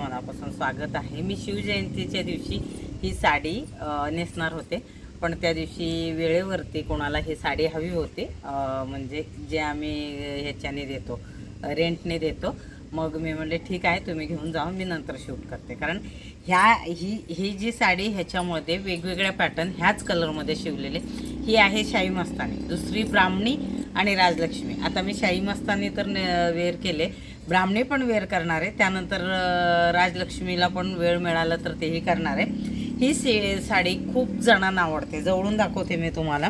मनापासून स्वागत आहे. मी शिवजयंतीच्या दिवशी ही साडी नेसणार होते. पण त्या दिवशी वेळेवरती कोणाला ही साडी हवी होती म्हणजे जे आम्ही ह्याच्याने देतो रेंटने देतो मग मी म्हणले ठीक आहे तुम्ही घेऊन जाऊन मी नंतर शूट करते. कारण ह्या ही ही जी साडी ह्याच्यामध्ये वेगवेगळ्या पॅटर्न ह्याच कलरमध्ये शिवलेले ही आहे शाही मस्तानी दुसरी ब्राह्मणी आणि राजलक्ष्मी. आता मी शाही मस्तानी तर वेअर केले ब्राह्मणी पण वेअर करणार आहे त्यानंतर राजलक्ष्मीला पण वेळ मिळाला तर तेही करणार. आहे ही से साडी खूप जणांना आवडते. जवळून दाखवते मी तुम्हाला.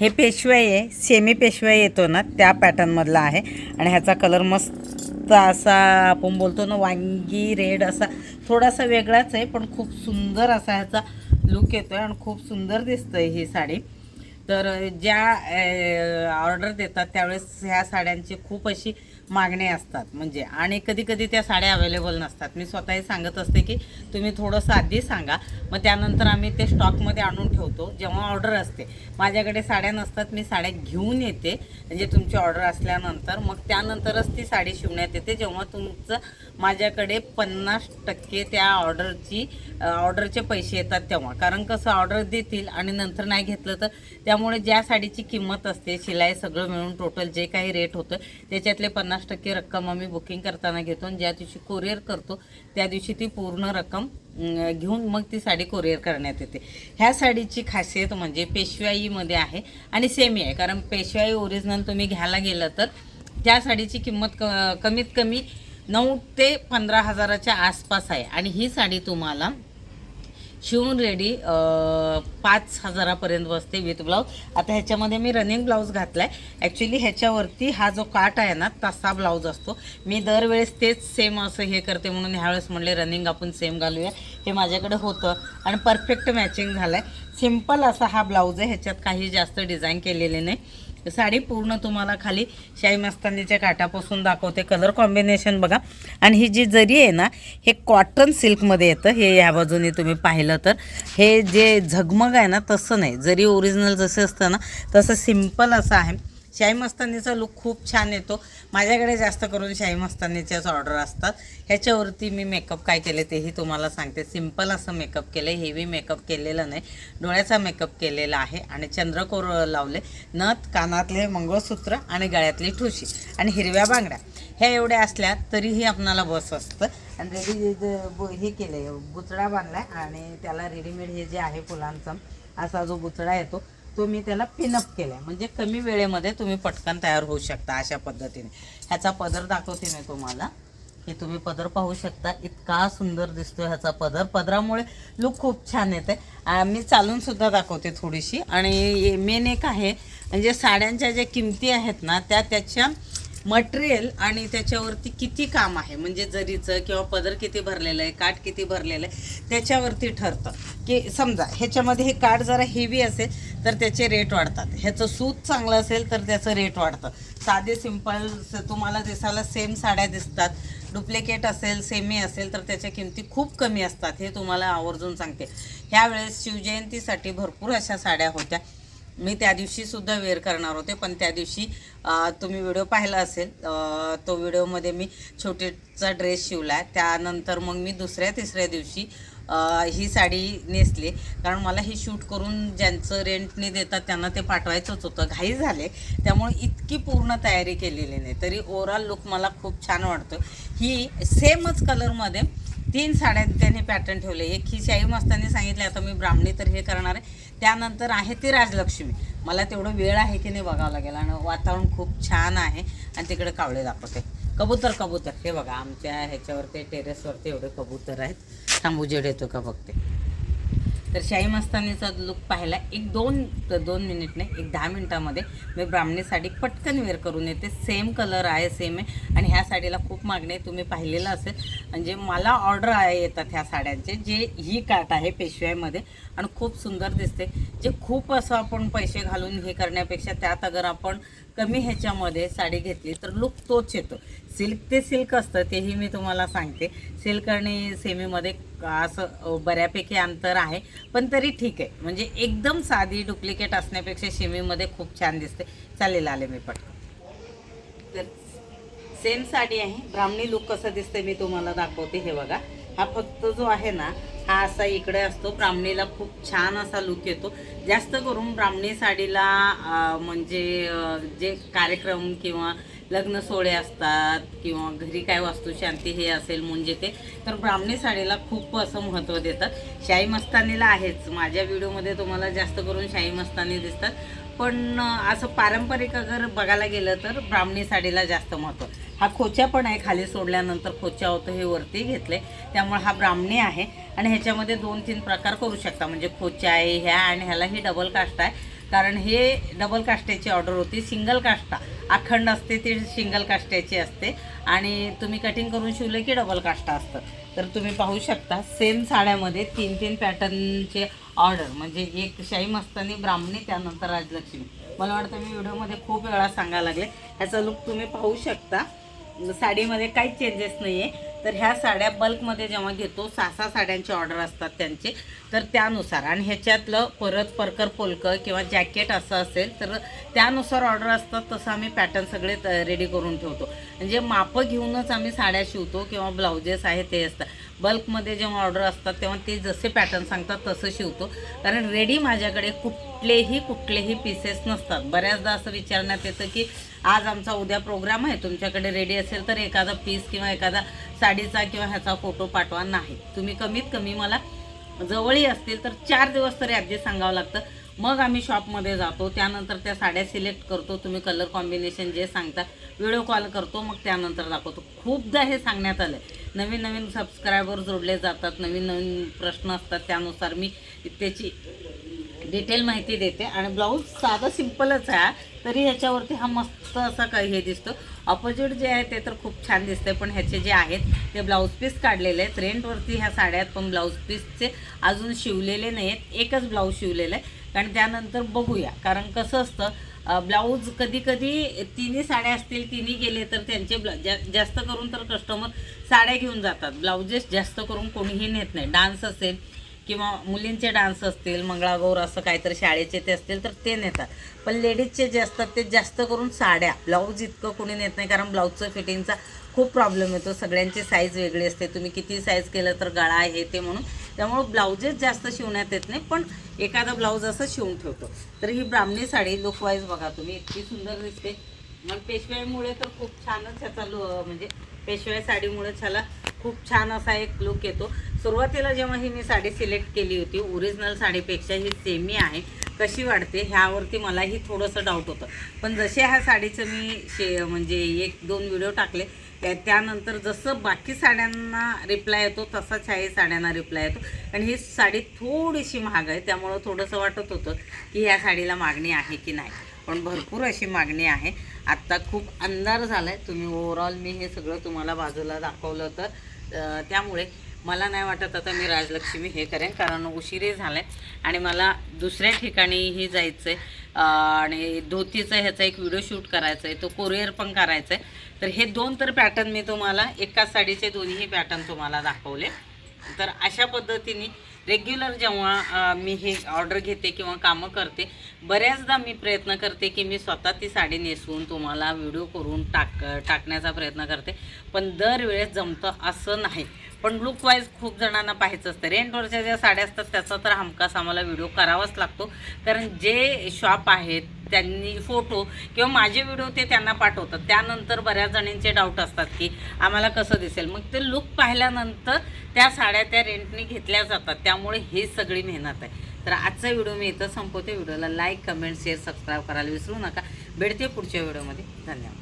हे पेशवाई आहे सेमी पेशवाई येतो ना त्या पॅटर्नमधला आहे. आणि ह्याचा कलर मस्त असा आपण बोलतो ना वांगी रेड असा थोडासा वेगळाच आहे पण खूप सुंदर असा ह्याचा लुक येतो आहे आणि खूप सुंदर दिसतं आहे ही साडी. तर ज्या ऑर्डर देतात त्यावेळेस ह्या साड्यांची खूप अशी मागणी असतात. म्हणजे आणि कधी कधी त्या साड्या अवेलेबल नसतात. मी स्वतःही सांगत असते की तुम्ही थोडंसं आधी सांगा. मग त्यानंतर आम्ही ते स्टॉकमध्ये आणून ठेवतो. जेव्हा ऑर्डर असते. माझ्याकडे साड्या नसतात. मी साड्या घेऊन येते. म्हणजे तुमची ऑर्डर असल्यानंतर. मग त्यानंतरच ती साडी शिवण्यात येते. जेव्हा तुमचं माझ्याकडे पन्नास टक्के त्या ऑर्डरची ऑर्डरचे पैसे येतात तेव्हा. कारण कसं ऑर्डर देतील आणि नंतर नाही घेतलं तर त्यामुळे ज्या साडीची किंमत असते शिलाई सगळं मिळून टोटल जे काही रेट होतं त्याच्यातले पन्नास टक्के रक्कम आम्ही बुकिंग करताना घेतो आणि ज्या दिवशी कोरिअर करतो त्या दिवशी ती पूर्ण रक्कम घेऊन मग ती साडी कोरिअर करण्यात येते. ह्या साडीची खासियत म्हणजे पेशवाईमध्ये आहे आणि सेमी आहे. कारण पेशवाई ओरिजिनल तुम्ही घ्यायला गेलं तर त्या साडीची किंमत क कमीत कमी नऊ ते पंधरा हजाराच्या आसपास आहे. आणि ही साडी तुम्हाला शिवून रेडी पाच हजारापर्यंत बसते विथ ब्लाऊज आता ह्याच्यामध्ये मी रनिंग ब्लाऊज घातला आहे ॲक्च्युली ह्याच्यावरती हा जो काट आहे ना तसा ब्लाऊज असतो. मी दरवेळेस तेच सेम असं हे करते म्हणून ह्यावेळेस म्हणले रनिंग आपण सेम घालूया. हे माझ्याकडे होतं. आणि परफेक्ट मॅचिंग झालं आहे सिंपल असा हा ब्लाऊज आहे. ह्याच्यात काही जास्त डिझाईन केलेले नाही. साडी पूर्ण तुम्हाला खाली शाही मस्तानीच्या काठापासून दाखवते. कलर कॉम्बिनेशन बघा. आणि ही जी जरी आहे ना हे कॉटन सिल्कमध्ये येतं. हे या बाजूने तुम्ही पाहिलं तर. हे जे झगमग आहे ना तसं नाही. जरी ओरिजिनल जसं असतं ना तसं सिंपल असं आहे. शाही मस्तानीचा लुक खूप छान येतो. माझ्याकडे जास्त करून शाही मस्तानीच्याच ऑर्डर असतात. ह्याच्यावरती मी मेकअप काय केले तेही तुम्हाला सांगते. सिंपल असं मेकअप केलं आहे हेवी मेकअप केलेलं नाही. डोळ्याचा मेकअप केलेला आहे आणि चंद्रकोर लावले. नथ कानातले मंगळसूत्र आणि गळ्यातली ठुशी आणि हिरव्या बांगड्या. ह्या एवढ्या असल्या तरीही आपणाला बस असतं. आणि रेडी हे केलं आहे बुचडा बांधला आणि त्याला रेडीमेड हे जे आहे फुलांचा असा जो बुचडा येतो तो मी त्याला पिनअप केला आहे म्हणजे कमी वेळेमध्ये तुम्ही पटकन तयार होऊ शकता अशा पद्धतीने. ह्याचा पदर दाखवते मी तुम्हाला. हे तुम्ही पदर पाहू शकता. इतका सुंदर दिसतो ह्याचा पदर. पदरामुळे लुक खूप छान येते. मी चालून सुद्धा दाखवते थोडीशी. आणि मेन एक आहे म्हणजे साड्यांच्या ज्या किमती आहेत ना त्या त्याच्या मटेरियल आणि त्याच्यावरती किती काम आहे. म्हणजे जरीचं किंवा पदर किती भरलेलं आहे काठ किती भरलेलं आहे त्याच्यावरती ठरतं. की समजा ह्याच्यामध्ये हे काठ जरा हेवी असेल तर त्याचे रेट वाढतात. ह्याचं सूत चांगलं असेल तर त्याचं रेट वाढतं. साधे सिंपल तुम्हाला दिसायला सेम साड्या दिसतात. डुप्लिकेट असेल सेमी असेल तर त्याच्या किमती खूप कमी असतात हे तुम्हाला आवर्जून सांगते. ह्यावेळेस शिवजयंतीसाठी भरपूर अशा साड्या होत्या. मी त्या दिवशीसुद्धा वेअर करणार होते पण त्या दिवशी तुम्ही व्हिडिओ पाहिला असेल तो व्हिडिओमध्ये मी छोटेचा ड्रेस शिवला त्यानंतर मग मी दुसऱ्या तिसऱ्या दिवशी ही साडी नेसली. कारण मला ही शूट करून ज्यांचं रेंटने देतात त्यांना ते पाठवायचंच होतं. घाई झाले. त्यामुळे इतकी पूर्ण तयारी केलेली नाही. तरी ओव्हरऑल लुक मला खूप छान वाटतो ही सेमच कलरमध्ये तीन साड्या त्यांनी पॅटर्न ठेवले. एक ही शाही मस्तानी सांगितले आता मी ब्राह्मणी तर हे करणार आहे. त्यानंतर आहे ती राजलक्ष्मी. मला तेवढं वेळ आहे की नाही बघावं लागेल. आणि वातावरण खूप छान आहे. आणि तिकडे कावळे दाखवते. कबूतर कबूतर. हे बघा आमच्या ह्याच्यावरती टेरेसवरती एवढे कबूतर आहेत. थांब उजेड येतो का बघते. तर शाही मस्तानीचा लुक पाहायला एक दोन दोन मिनिट नाही एक दहा मिनिटामध्ये मी ब्राह्मणी साडी पटकन वेअर करून येते. सेम कलर आहे सेम आहे. आणि ह्या साडीला खूप मागणी आहे. तुम्ही पाहिलेलं असेल. म्हणजे मला ऑर्डर आहे येतात ह्या साड्यांचे जे ही काट आहे पेशव्यामध्ये. आणि खूप सुंदर दिसते. जे खूप असं आपण पैसे घालून हे करण्यापेक्षा त्यात अगर आपण कमी ह्याच्यामध्ये साडी घेतली तर लुक तोच येतो. सिल्क ते सिल्क असतं तेही मी तुम्हाला सांगते. सिल्क आणि सेमीमध्ये असं बऱ्यापैकी अंतर आहे पण तरी ठीक आहे. म्हणजे एकदम साधी डुप्लिकेट असण्यापेक्षा सेमीमध्ये खूप छान दिसते. चालेल आले मी पटकन. तर सेम साडी आहे. ब्राह्मणी लुक कसं दिसते मी तुम्हाला दाखवते. हे बघा. हा फक्त जो आहे ना हा असा इकडे असतो. ब्राह्मणीला खूप छान असा लुक येतो. जास्त करून ब्राह्मणी साडीला म्हणजे जे कार्यक्रम किंवा लग्न सोहळे असतात किंवा घरी काय वास्तुशांती हे असेल म्हणजे ते तर ब्राह्मणी साडीला खूप असं महत्त्व देतात. शाही मस्तानीला आहेच. माझ्या व्हिडिओमध्ये तुम्हाला जास्त करून शाही मस्तानी दिसतात. पण असं पारंपरिक अगर बघायला गेलं तर ब्राह्मणी साडीला जास्त महत्त्व. हा खोच्या पण आहे खाली सोडल्यानंतर खोच्या होतं हे वरती घेतले. त्यामुळे हा ब्राह्मणी आहे. आणि ह्याच्यामध्ये दोन तीन प्रकार करू शकता. म्हणजे खोच्या आहे ह्या आणि ह्याला ही डबल कास्ट आहे. कारण हे डबल काष्ट्याची ऑर्डर होती सिंगल काष्टा अखंड असते ती सिंगल काष्ट्याची असते. आणि तुम्ही कटिंग करून शिवले की डबल काष्टा असतं. तर तुम्ही पाहू शकता सेम साड्यामध्ये तीन तीन पॅटर्नचे ऑर्डर म्हणजे एक शाही मस्तानी ब्राह्मणी त्यानंतर राजलक्ष्मी. मला वाटतं मी व्हिडिओमध्ये खूप वेळा सांगायला लागले. ह्याचा लुक तुम्ही पाहू शकता. साडीमध्ये काहीच चेंजेस नाही आहे तर ह्या साड्या बल्कमध्ये जेव्हा घेतो सहा सहा साड्यांचे ऑर्डर असतात त्यांचे. तर त्यानुसार. आणि ह्याच्यातलं परत परकर पोलकं किंवा जॅकेट असं असेल तर त्यानुसार ऑर्डर असतात तसं आम्ही पॅटर्न सगळे रेडी करून ठेवतो. म्हणजे मापं घेऊनच आम्ही साड्या शिवतो किंवा ब्लाउजेस आहे ते असतात. बल्कमध्ये जेव्हा ऑर्डर असतात तेव्हा ते जसे पॅटर्न सांगतात तसं शिवतो. कारण रेडी माझ्याकडे कुठलेही कुठलेही पीसेस नसतात. बऱ्याचदा असं विचारण्यात येतं की आज आमचा उद्या प्रोग्राम आहे. तुमच्याकडे रेडी असेल तर एखादा पीस किंवा एखादा साडीचा किंवा ह्याचा फोटो पाठवा. नाही. तुम्ही कमीत कमी मला जवळही असतील तर चार दिवस तरी आधी सांगावं लागतं. मग आम्ही शॉपमध्ये जातो. त्यानंतर त्या साड्या सिलेक्ट करतो. तुम्ही कलर कॉम्बिनेशन जे सांगता व्हिडिओ कॉल करतो मग त्यानंतर दाखवतो. खूपदा हे सांगण्यात आलं आहे नवीन नवीन सबस्क्रायबर जोडले जातात. नवीन नवीन प्रश्न असतात. त्यानुसार मी त्याची डिटेल माहिती देते. आणि ब्लाऊज साधं सिम्पलच आहे. तरी ह्याच्यावरती हा मस्त असा काही हे दिसतो. ऑपोजिट जे आहे ते तर खूप छान दिसतंय पण ह्याचे जे आहेत ते ब्लाऊज पीस काढलेले आहेत. रेंटवरती ह्या साड्या आहेत पण ब्लाऊज पीसचे अजून शिवलेले नाही आहेत. एकच ब्लाऊज शिवलेलं आहे. कारण त्यानंतर बघूया. कारण कसं असतं ब्लाऊज कधी कधी तिन्ही साड्या असतील तिन्ही गेले तर त्यांचे ब्ला जा जास्त करून तर कस्टमर साड्या घेऊन जातात. ब्लाऊजेस जास्त करून कोणीही नेत नाही. डान्स असेल किंवा मुलींचे डान्स असतील मंगळागौर असं काहीतरी शाळेचे ते असतील तर ते नेतात. पण लेडीजचे जे असतात ते जास्त करून साड्या. ब्लाऊज इतकं कोणी नेत नाही कारण ब्लाऊजचं फिटिंगचा खूप प्रॉब्लेम येतो. सगळ्यांची साईज वेगळी असते. तुम्ही किती साईज केलं तर गळा आहे ते म्हणून. त्यामुळं ब्लाऊजेस जास्त शिवण्यात येत नाही पण एखादा ब्लाऊज असं शिवून ठेवतो. तर ही ब्राह्मणी साडी लुकवाईज बघा तुम्ही इतकी सुंदर दिसते. मग पेशवाईमुळे तर खूप छानच ह्याचा लु म्हणजे पेशवाई साडीमुळे ह्याला खूप छान असा एक लुक येतो. सुरुवातीला जेव्हा ही मी साडी सिलेक्ट केली होती ओरिजिनल साडीपेक्षा ही सेमी आहे कशी वाटते ह्यावरती मलाही थोडंसं डाऊट होतं. पण जसे ह्या साडीचं मी शे म्हणजे एक दोन व्हिडिओ टाकले त्या त्यानंतर जसं बाकी साड्यांना रिप्लाय येतो तसाच ह्याही साड्यांना रिप्लाय येतो. आणि ही साडी थोडीशी महाग आहे त्यामुळं थोडंसं वाटत होतं की ह्या साडीला मागणी आहे की नाही. पण भरपूर अशी मागणी आहे. आत्ता खूप अंधार झाला आहे तुम्ही ओव्हरऑल मी हे सगळं तुम्हाला बाजूला दाखवलं तर त्यामुळे मला नाही वाटत आता मी राजलक्ष्मी हे करेन कारण उशिरे झालं आहे आणि मला दुसऱ्या ठिकाणीही जायचं आहे आणि धोतीचा ह्याचा एक व्हिडिओ शूट करायचा आहे तो कोरिअर पण करायचा आहे तर हे दोन तर पॅटर्न मी तुम्हाला एकाच साडीचे दोन्ही पॅटर्न तुम्हाला दाखवले. तर अशा पद्धतीने रेग्युलर जेव्हा मी हे ऑर्डर घेते किंवा कामं करते बऱ्याचदा मी प्रयत्न करते की मी स्वतः ती साडी नेसवून तुम्हाला व्हिडिओ करून टाक टाकण्याचा प्रयत्न करते. पण दरवेळेस जमतं असं नाही. पण लुक वाईज खूप जणांना पाहायचं असतं. रेंटवरच्या ज्या साड्या असतात त्याचा तर हमखास आम्हाला व्हिडिओ करावाच लागतो. कारण जे शॉप आहेत त्यांनी फोटो किंवा माझे व्हिडिओ ते त्यांना पाठवतात. त्यानंतर बऱ्याच जणींचे डाऊट असतात की आम्हाला कसं दिसेल. मग ते लुक पाहिल्यानंतर त्या साड्या त्या रेंटने घेतल्या जातात. त्यामुळे ही सगळी मेहनत आहे. तर आजचा व्हिडिओ मी इथं संपवते. व्हिडिओला लाईक कमेंट शेअर सबस्क्राईब करायला विसरू नका. भेटते पुढच्या व्हिडिओमध्ये धन्यवाद.